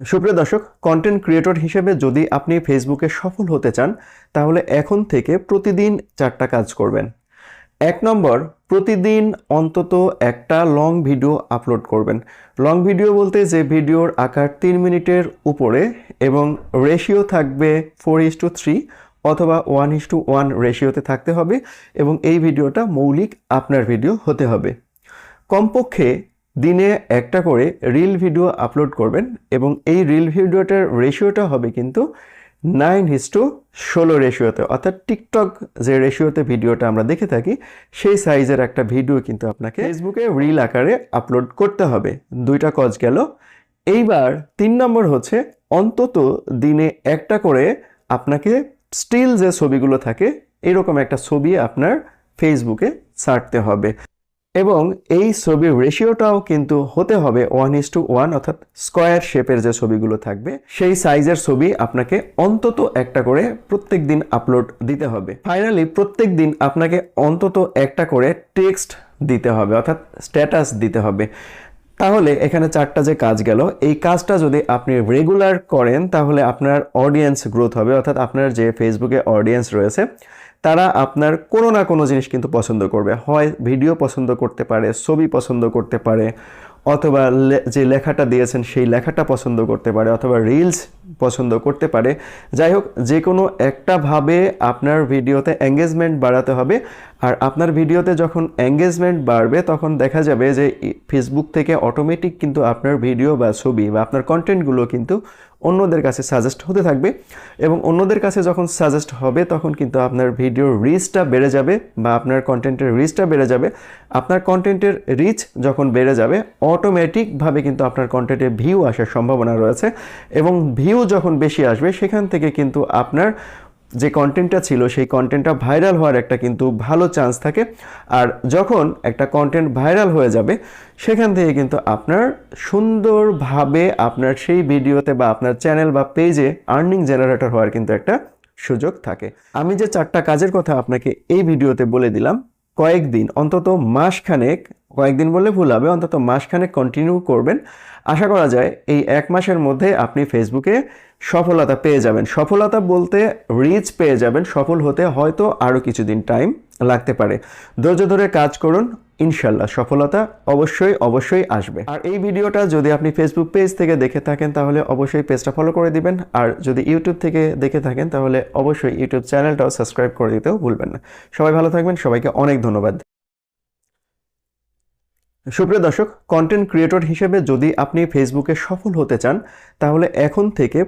সুপ্রিয় দর্শক content creator হিসেবে যদি আপনি ফেসবুকে সফল হতে চান, তাহলে এখন থেকে প্রতিদিন চারটা কাজ করবেন। এক নম্বর, প্রতিদিন অন্তত একটা লং ভিডিও আপলোড করবেন। লং ভিডিও বলতে যে ভিডিওর আকার তিন মিনিটের উপরে এবং রেশিও থাকবে ফোর ইস টু থ্রি অথবা ওয়ান ইস টু ওয়ান রেশিওতে থাকতে হবে এবং এই ভিডিওটা মৌলিক আপনার ভিডিও হতে হবে। কমপক্ষে দিনে একটা করে রিল ভিডিও আপলোড করবেন এবং এই রিল ভিডিওটার রেশিওটা হবে কিন্তু নাইন হিস টু ষোলো রেশিওতে। অর্থাৎ টিকটক যে রেশিওতে ভিডিওটা আমরা দেখে থাকি, সেই সাইজের একটা ভিডিও কিন্তু আপনাকে ফেসবুকে রিল আকারে আপলোড করতে হবে। দুইটা কজ গেল। এইবার তিন নম্বর হচ্ছে, অন্তত দিনে একটা করে আপনাকে স্টিল যে ছবিগুলো থাকে, এরকম একটা ছবি আপনার ফেসবুকে ছাড়তে হবে। এবং এই ছবির রেশিওটাও কিন্তু হতে হবে ওয়ান ইস টু ওয়ান অর্থাৎ স্কোয়ার শেপের যে ছবিগুলো থাকবে, সেই সাইজের ছবি আপনাকে অন্তত একটা করে প্রত্যেক দিন আপলোড দিতে হবে। ফাইনালি প্রত্যেক দিন আপনাকে অন্তত একটা করে টেক্সট দিতে হবে, অর্থাৎ স্ট্যাটাস দিতে হবে। তাহলে এখানে চারটা যে কাজ গেল, এই কাজটা যদি আপনি রেগুলার করেন, তাহলে আপনার অডিয়েন্স গ্রোথ হবে, অর্থাৎ আপনার যে ফেসবুকে অডিয়েন্স রয়েছে তারা আপনার কোনো না কোনো জিনিস কিন্তু পছন্দ করবে। হয় ভিডিও পছন্দ করতে পারে, ছবি পছন্দ করতে পারে অথবা যে লেখাটা দিয়েছেন সেই লেখাটা পছন্দ করতে পারে অথবা রিলস পছন্দ করতে পারে। যাই হোক যে কোনো একটা ভাবে আপনার ভিডিওতে এঙ্গেজমেন্ট বাড়াতে হবে। আর আপনার ভিডিওতে যখন এঙ্গেজমেন্ট বাড়বে, তখন দেখা যাবে যে ফেসবুক থেকে অটোমেটিক কিন্তু আপনার ভিডিও বা ছবি বা আপনার কন্টেন্টগুলো কিন্তু অন্যদের কাছে সাজেস্ট হতে থাকবে। এবং অন্যদের কাছে যখন সাজেস্ট হবে, তখন কিন্তু আপনার ভিডিওর রিচটা বেড়ে যাবে বা আপনার কন্টেন্টের রিচটা বেড়ে যাবে। আপনার কন্টেন্টের রিচ যখন বেড়ে যাবে অটোমেটিকভাবে কিন্তু আপনার কন্টেন্টে ভিউ আসার সম্ভাবনা রয়েছে এবং ভিউ যখন বেশি আসবে, সেখান থেকে কিন্তু আপনার যে কন্টেন্টটা ছিল, সেই কন্টেন্টটা ভাইরাল হওয়ার একটা কিন্তু ভালো চান্স থাকে। আর যখন একটা কন্টেন্ট ভাইরাল হয়ে যাবে, সেখান থেকে কিন্তু আপনার সুন্দরভাবে আপনার সেই ভিডিওতে বা আপনার চ্যানেল বা পেজে আর্নিং জেনারেটর হওয়ার কিন্তু একটা সুযোগ থাকে। আমি যে চারটা কাজের কথা আপনাকে এই ভিডিওতে বলে দিলাম কয়েকদিন, অন্তত মাসখানেক, কয়েকদিন বললে ভুল হবে, অন্তত মাসখানেক কন্টিনিউ করবেন। আশা করা যায় এই এক মাসের মধ্যে আপনি ফেসবুকে সফলতা পেয়ে যাবেন। সফলতা বলতে রিচ পেয়ে যাবেন, সফল হতে হয়তো আরও কিছুদিন টাইম লাগতে পারে। ধৈর্য ধরে কাজ করুন, ইনশাল্লাহ সফলতা অবশ্যই অবশ্যই আসবে। আর এই ভিডিওটা যদি আপনি ফেসবুক পেজ থেকে দেখে থাকেন, তাহলে অবশ্যই পেজটা ফলো করে দিবেন। আর যদি ইউটিউব থেকে দেখে থাকেন, তাহলে অবশ্যই ইউটিউব চ্যানেলটাও সাবস্ক্রাইব করে দিতেও ভুলবেন না। সবাই ভালো থাকবেন, সবাইকে অনেক ধন্যবাদ। সুপ্রিয় দর্শক কন্টেন্ট ক্রিয়েটর হিসেবে যদি আপনি ফেসবুকে সফল হতে চান, তাহলে এখন থেকে